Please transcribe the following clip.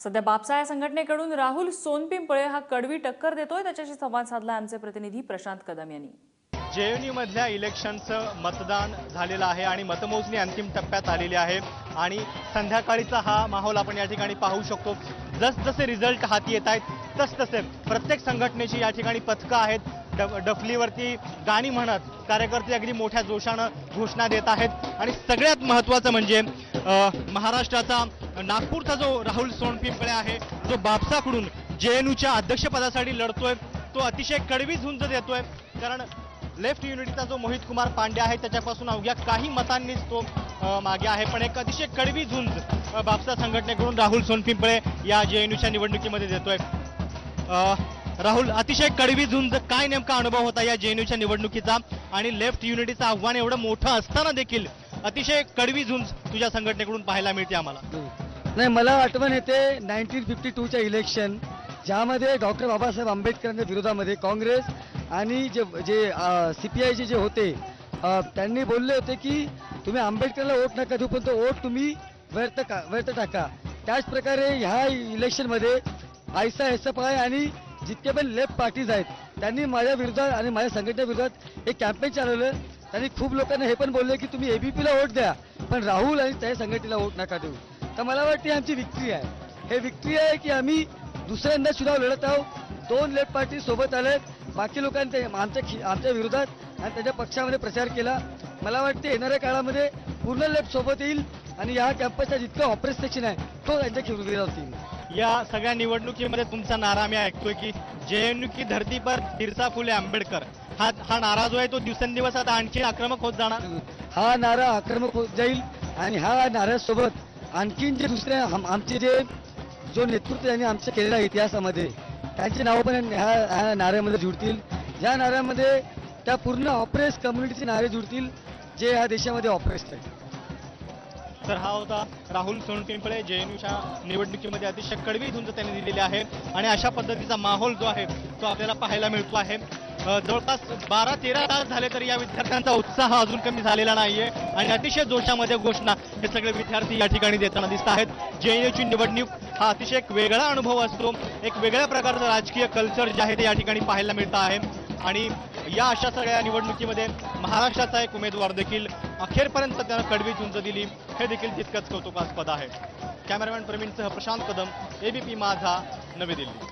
सध्या बापसा या संघटनेकडून राहुल सोनपिंपळे हा कडवी टक्कर देतोय. त्याच्याशी संवाद साधला आमचे प्रतिनिधी प्रशांत कदम यांनी. जेएनयू मधल्या इलेक्शनचं मतदान झालेलं आहे आणि मतमोजणी अंतिम टप्प्यात आलेली आहे. आणि संध्याकाळीचा हा माहोल आपण या ठिकाणी पाहू शकतो. जसजसे रिझल्ट हाती येत आहेत तसतसे प्रत्येक संघटनेची या ठिकाणी पथकं आहेत. ड डफलीवरती गाणी म्हणत कार्यकर्ते अगदी मोठ्या जोशानं घोषणा देत आहेत. आणि सगळ्यात महत्त्वाचं म्हणजे महाराष्ट्राचा नागपूरचा जो राहुल सोनपिंपळे आहे जो बापसाकडून जे एन यूच्या अध्यक्षपदासाठी लढतोय तो अतिशय कडवी झुंज देतोय. कारण लेफ्ट युनिटीचा जो मोहित कुमार पांडे आहे त्याच्यापासून अवघ्या काही मतांनीच तो मागे आहे. पण एक अतिशय कडवी झुंज बापसा संघटनेकडून राहुल सोनपिंपळे या जे एन्यूच्या निवडणुकीमध्ये देतोय. राहुल अतिशय कडवी झुंज काय नेमका अनुभव होता या जे एन यूच्या निवडणुकीचा? आणि लेफ्ट युनिटीचं आव्हान एवढं मोठं असताना देखील अतिशय कडवी झुंज तुझ्या संघटनेकडून पाहायला मिळते आम्हाला. नाही मला आठवण येते नाईन्टीन फिफ्टी टूच्या इलेक्शन ज्यामध्ये डॉक्टर बाबासाहेब आंबेडकरांच्या विरोधामध्ये काँग्रेस आणि जे जे सी पी आयचे जे होते त्यांनी बोलले होते की तुम्ही आंबेडकरला वोट नका देऊ पण तो वोट तुम्ही व्यर्थ का व्यर्थ टाका. त्याचप्रकारे ह्या इलेक्शनमध्ये आयसा एस एफ आय आणि जितके पण लेफ्ट पार्टीज आहेत त्यांनी माझ्या विरोधात आणि माझ्या संघटनेविरोधात एक कॅम्पेन चालवलं. त्यांनी खूप लोकांना हे पण बोलले की तुम्ही एबीपीला वोट द्या पण राहुल आणि त्या संघटनेला वोट नका देऊ. तर मला वाटते आमची विक्ट्री आहे. हे विक्ट्री आहे की आम्ही दुसऱ्यांदा चुनाव लढत आहोत. दोन लेफ्ट पार्टी सोबत आलेत. बाकी लोकांनी आमच्या आमच्या विरोधात आणि त्याच्या पक्षामध्ये प्रचार केला. मला वाटते येणाऱ्या काळामध्ये पूर्ण लेफ्ट सोबत येईल आणि या कॅम्पसचा जितकं ऑपरेट सेक्शन आहे तो त्यांच्या विरोधात येईल या सगळ्या निवडणुकीमध्ये तुमचा नारा मी ऐकतोय की जेएनयू की धरती पर तिरसा फुले आंबेडकर. हा हा नारा जो आहे तो दिवसेंदिवस आता आणखी आक्रमक होत जाणार. हा नारा आक्रमक होत जाईल आणि हा नाऱ्यासोबत आणखीन जे दुसरे आम- आमचे जे जो नेतृत्व त्यांनी आमच्या केलेल्या इतिहासामध्ये त्यांची नावं पण ह्या ह्या नाऱ्यामध्ये जुडतील. ह्या नाऱ्यामध्ये त्या पूर्ण ऑपरेस कम्युनिटीचे नारे जुडतील जे ह्या देशामध्ये ऑपरेस आहेत. तर हा होता राहुल सोनपिंपळे जेएनयूच्या निवडणुकीमध्ये अतिशय कडवी झुंज त्यांनी दिलेली आहे. आणि अशा पद्धतीचा माहोल जो आहे तो आपल्याला पाहायला मिळतो आहे. जवळपास बारा तेरा तास झाले तरी या विद्यार्थ्यांचा उत्साह अजून कमी झालेला नाहीये. आणि अतिशय जोशामध्ये घोषणा हे सगळे विद्यार्थी या ठिकाणी देताना दिसत आहेत. जेएनयूची निवडणूक हा अतिशय एक वेगळा अनुभव असतो. एक वेगळ्या प्रकारचं राजकीय कल्चर जे आहे ते या ठिकाणी पाहायला मिळतं आहे. आणि या अशा सगळ्या निवडणुकीमध्ये महाराष्ट्राचा एक उमेदवार देखील अखेरपर्यंत त्यानं कडवी झुंज दिली. हे देखील तितकंच कौतुकास्पद आहे. कॅमेरामॅन प्रवीणसह प्रशांत कदम एबीपी माझा नवी दिल्ली.